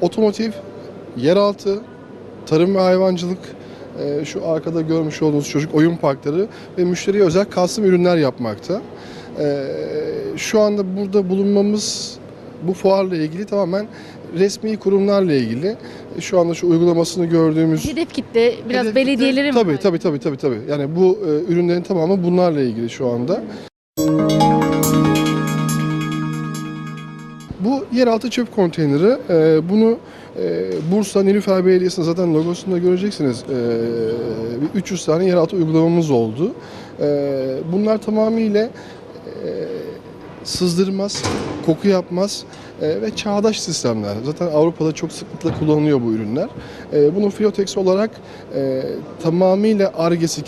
otomotiv, yeraltı, tarım ve hayvancılık, e, şu arkada görmüş olduğunuz çocuk oyun parkları ve müşteriye özel custom ürünler yapmakta. Ee, şu anda burada bulunmamız bu fuarla ilgili tamamen resmi kurumlarla ilgili. Şu anda şu uygulamasını gördüğümüz Hedef kitle biraz Hedef belediyelere mi? Tabii tabii tabii tabii tabii. Yani bu e, ürünlerin tamamı bunlarla ilgili şu anda. Bu yeraltı çöp konteyneri. e, bunu e, Bursa Nilüfer Belediyesi'nin zaten logosunda göreceksiniz. E, bir 300 tane yeraltı uygulamamız oldu. E, bunlar tamamıyla e, sızdırmaz, koku yapmaz e, ve çağdaş sistemler. Zaten Avrupa'da çok sıklıkla kullanılıyor bu ürünler. E, bunun Filotex olarak e, tamamıyla argesi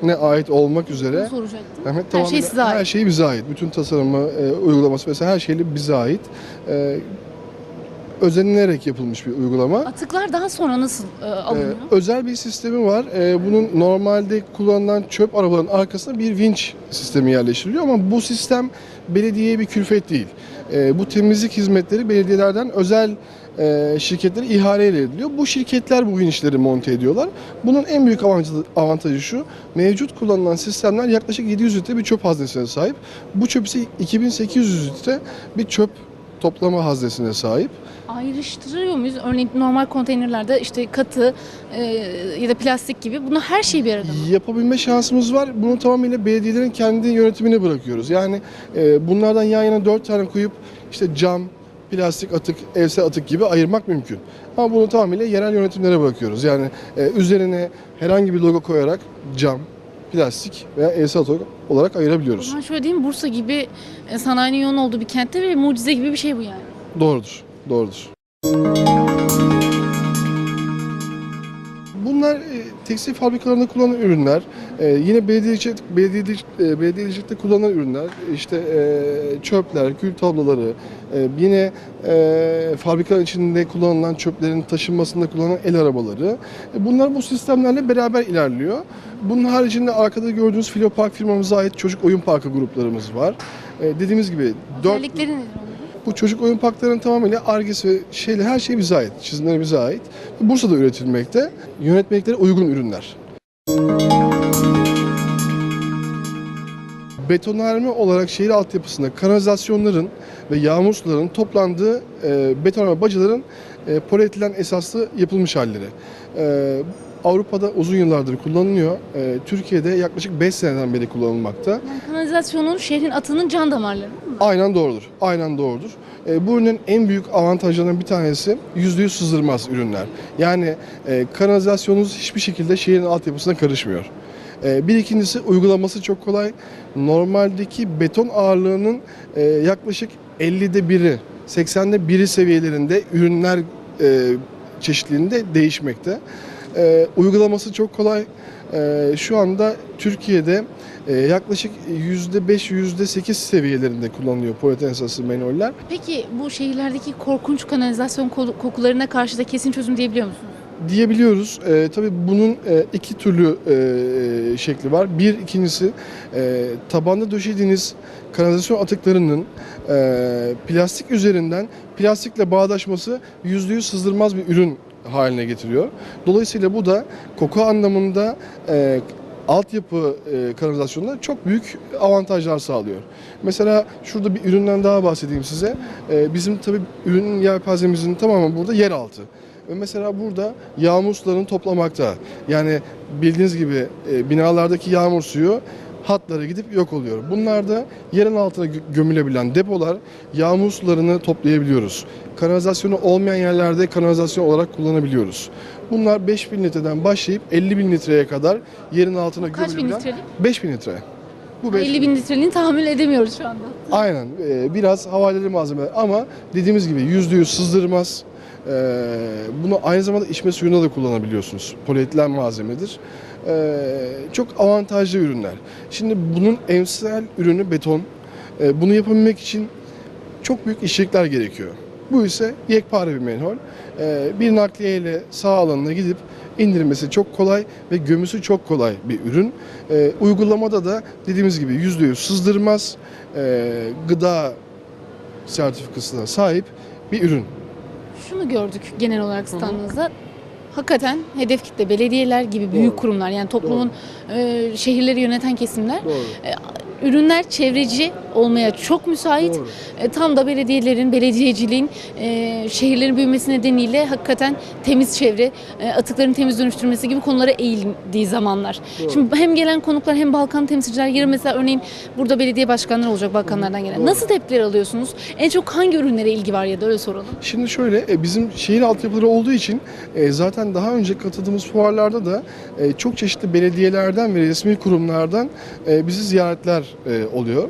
kendine ait olmak üzere soracaktım. Evet, Her şey size ait. Her şey bize ait. Bütün tasarımı, e, uygulaması vesaire her şeyle bize ait. E, özenilerek yapılmış bir uygulama. Atıklar daha sonra nasıl e, alınıyor? özel bir sistemi var. E, bunun normalde kullanılan çöp arabalarının arkasına bir vinç sistemi yerleştiriliyor ama bu sistem belediyeye bir külfet değil. E, bu temizlik hizmetleri belediyelerden özel e, şirketlere ihaleyle ediliyor. Bu şirketler bu vinçleri monte ediyorlar. Bunun en büyük avantajı, avantajı şu, mevcut kullanılan sistemler yaklaşık 700 litre bir çöp haznesine sahip. Bu çöp ise 2800 litre bir çöp toplama haznesine sahip. Ayrıştırıyor muyuz? Örneğin normal konteynerlerde işte katı e, ya da plastik gibi bunu her şeyi bir arada mı? Yapabilme şansımız var. Bunu tamamıyla belediyelerin kendi yönetimine bırakıyoruz. Yani e, bunlardan yan yana dört tane koyup işte cam, plastik atık, evsel atık gibi ayırmak mümkün. Ama bunu tamamıyla yerel yönetimlere bırakıyoruz. Yani e, üzerine herhangi bir logo koyarak cam, plastik veya evsel atık olarak ayırabiliyoruz. zaman şöyle diyeyim Bursa gibi e, sanayinin yoğun olduğu bir kentte ve mucize gibi bir şey bu yani. Doğrudur, doğrudur. Bunlar e, tekstil fabrikalarında kullanılan ürünler. E, yine belediyecilik, belediyecilik, e, belediyecilikte kullanılan ürünler. İşte e, çöpler, kül tabloları, e, yine e, fabrikaların içinde kullanılan çöplerin taşınmasında kullanılan el arabaları. E, bunlar bu sistemlerle beraber ilerliyor. Bunun haricinde arkada gördüğünüz Filopark firmamıza ait çocuk oyun parkı gruplarımız var. E, dediğimiz gibi dört, Özellikleri nedir onların? Bu çocuk oyun parklarının tamamıyla argesi ve şeyle her şey bize ait. Çizimleri bize ait. Bursa'da üretilmekte. Yönetmeliklere uygun ürünler. Betonarme olarak şehir altyapısında kanalizasyonların ve yağmur sularının toplandığı e, betonarme bacaların e, polietilen esaslı yapılmış halleri. E, Avrupa'da uzun yıllardır kullanılıyor. E, Türkiye'de yaklaşık 5 seneden beri kullanılmakta. Yani kanalizasyonun şehrin atının can damarları mi? Aynen doğrudur. Aynen doğrudur. E, bu ürünün en büyük avantajlarından bir tanesi %100 sızdırmaz ürünler. Yani e, kanalizasyonunuz hiçbir şekilde şehrin altyapısına karışmıyor. E, bir ikincisi uygulaması çok kolay. Normaldeki beton ağırlığının e, yaklaşık 50'de biri, 80'de biri seviyelerinde ürünler e, çeşitliliğinde değişmekte. E, uygulaması çok kolay. E, şu anda Türkiye'de e, yaklaşık %5, %8 seviyelerinde kullanılıyor polieten esaslı menoller. Peki bu şehirlerdeki korkunç kanalizasyon ko- kokularına karşı da kesin çözüm diyebiliyor musunuz? diyebiliyoruz. E, tabii bunun e, iki türlü e, şekli var. Bir, ikincisi e, tabanda döşediğiniz kanalizasyon atıklarının e, plastik üzerinden plastikle bağdaşması %100 sızdırmaz bir ürün haline getiriyor. Dolayısıyla bu da koku anlamında e, altyapı e, kanalizasyonunda çok büyük avantajlar sağlıyor. Mesela şurada bir üründen daha bahsedeyim size. E, bizim tabii ürün yelpazemizin tamamı burada yeraltı. Ve mesela burada yağmur sularını toplamakta. Yani bildiğiniz gibi e, binalardaki yağmur suyu hatlara gidip yok oluyor. Bunlar da yerin altına gö- gömülebilen depolar yağmur sularını toplayabiliyoruz. Kanalizasyonu olmayan yerlerde kanalizasyon olarak kullanabiliyoruz. Bunlar 5000 litreden başlayıp 50 bin litreye kadar yerin altına Kaç bin gömülebilen litrelik? 5000 litre. Bu 5000 50 bin litreliğini tahammül edemiyoruz şu anda. Aynen. e, biraz havaleli malzemeler ama dediğimiz gibi yüzde yüz sızdırmaz. E, bunu aynı zamanda içme suyunda da kullanabiliyorsunuz. Polietilen malzemedir. E, çok avantajlı ürünler. Şimdi bunun emsal ürünü beton. E, bunu yapabilmek için çok büyük işçilikler gerekiyor. Bu ise yekpare bir menhol. Bir nakliyeyle sağ alanına gidip indirmesi çok kolay ve gömüsü çok kolay bir ürün. Uygulamada da dediğimiz gibi %100 sızdırmaz, e, gıda sertifikasına sahip bir ürün. Şunu gördük genel olarak standınızda. Hakikaten hedef kitle belediyeler gibi büyük Doğru. kurumlar yani toplumun e, şehirleri yöneten kesimler Doğru. ürünler çevreci olmaya çok müsait. Doğru. E, tam da belediyelerin, belediyeciliğin e, şehirlerin büyümesi nedeniyle hakikaten temiz çevre, e, atıkların temiz dönüştürmesi gibi konulara eğildiği zamanlar. Doğru. Şimdi hem gelen konuklar hem Balkan temsilciler, yarın mesela örneğin burada belediye başkanları olacak Balkanlardan gelen. Doğru. Nasıl tepkiler alıyorsunuz? En çok hangi ürünlere ilgi var ya da öyle soralım. Şimdi şöyle e, bizim şehir altyapıları olduğu için e, zaten daha önce katıldığımız fuarlarda da e, çok çeşitli belediyelerden ve resmi kurumlardan bizi ziyaretler oluyor.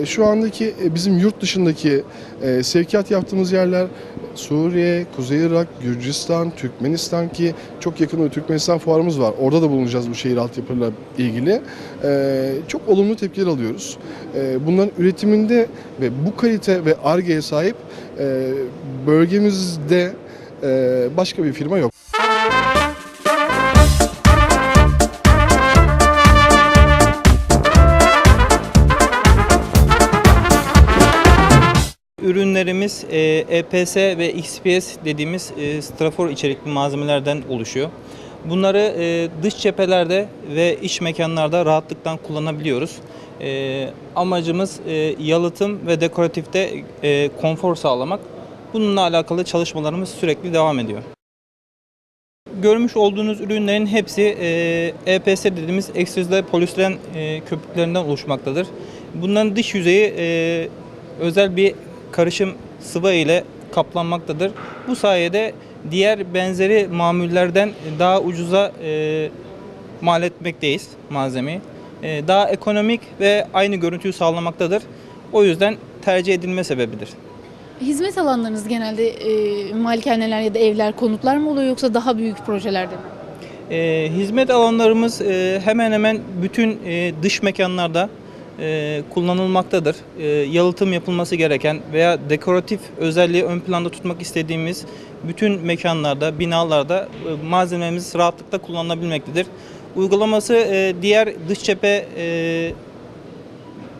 E, Şu andaki e, bizim yurt dışındaki e, sevkiyat yaptığımız yerler Suriye, Kuzey Irak, Gürcistan, Türkmenistan ki çok yakın Türkmenistan fuarımız var. Orada da bulunacağız bu şehir altyapıyla ilgili. E, Çok olumlu tepkiler alıyoruz. E, Bunların üretiminde ve bu kalite ve argeye sahip e, bölgemizde başka bir firma yok. Ürünlerimiz e, EPS ve XPS dediğimiz e, strafor içerikli malzemelerden oluşuyor. Bunları e, dış cephelerde ve iç mekanlarda rahatlıkla kullanabiliyoruz. E, amacımız e, yalıtım ve dekoratifte e, konfor sağlamak. Bununla alakalı çalışmalarımız sürekli devam ediyor. Görmüş olduğunuz ürünlerin hepsi e, EPS dediğimiz ekstrüzle polistiren e, köpüklerinden oluşmaktadır. Bunların dış yüzeyi e, özel bir karışım sıvı ile kaplanmaktadır. Bu sayede diğer benzeri mamullerden daha ucuza e, mal etmekteyiz malzemeyi. E, daha ekonomik ve aynı görüntüyü sağlamaktadır. O yüzden tercih edilme sebebidir. Hizmet alanlarınız genelde e, malikaneler ya da evler, konutlar mı oluyor yoksa daha büyük projelerde mi? E, hizmet alanlarımız e, hemen hemen bütün e, dış mekanlarda e, kullanılmaktadır. E, yalıtım yapılması gereken veya dekoratif özelliği ön planda tutmak istediğimiz bütün mekanlarda, binalarda e, malzememiz rahatlıkla kullanılabilmektedir. Uygulaması e, diğer dış cephe e,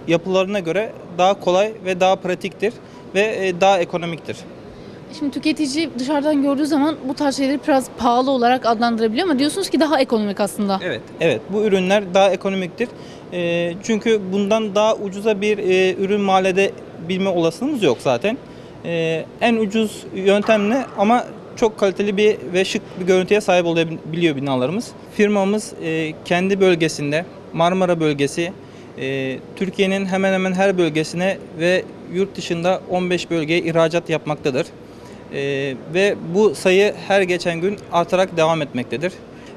yapılarına göre daha kolay ve daha pratiktir ve e, daha ekonomiktir. Şimdi tüketici dışarıdan gördüğü zaman bu tarz şeyleri biraz pahalı olarak adlandırabiliyor ama diyorsunuz ki daha ekonomik aslında. Evet, evet. Bu ürünler daha ekonomiktir. Ee, çünkü bundan daha ucuza bir e, ürün mal edebilme olasılığımız yok zaten. Ee, en ucuz yöntem ne? Ama çok kaliteli bir ve şık bir görüntüye sahip olabiliyor binalarımız. Firmamız e, kendi bölgesinde, Marmara bölgesi, e, Türkiye'nin hemen hemen her bölgesine ve yurt dışında 15 bölgeye ihracat yapmaktadır. Ee, ve bu sayı her geçen gün artarak devam etmektedir.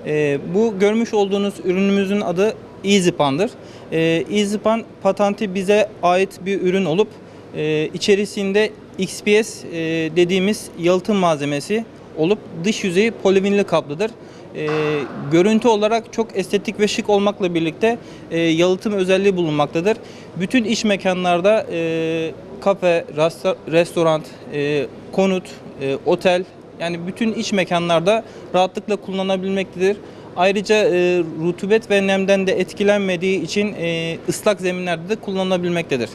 Ee, bu görmüş olduğunuz ürünümüzün adı EasyPan'dır. Ee, EasyPan patenti bize ait bir ürün olup e, içerisinde XPS e, dediğimiz yalıtım malzemesi olup dış yüzeyi polivinil kaplıdır. Ee, görüntü olarak çok estetik ve şık olmakla birlikte e, yalıtım özelliği bulunmaktadır. Bütün iş mekanlarda e, kafe, restoran, e, konut, e, otel yani bütün iç mekanlarda rahatlıkla kullanabilmektedir. Ayrıca e, rutubet ve nemden de etkilenmediği için e, ıslak zeminlerde de kullanılabilmektedir.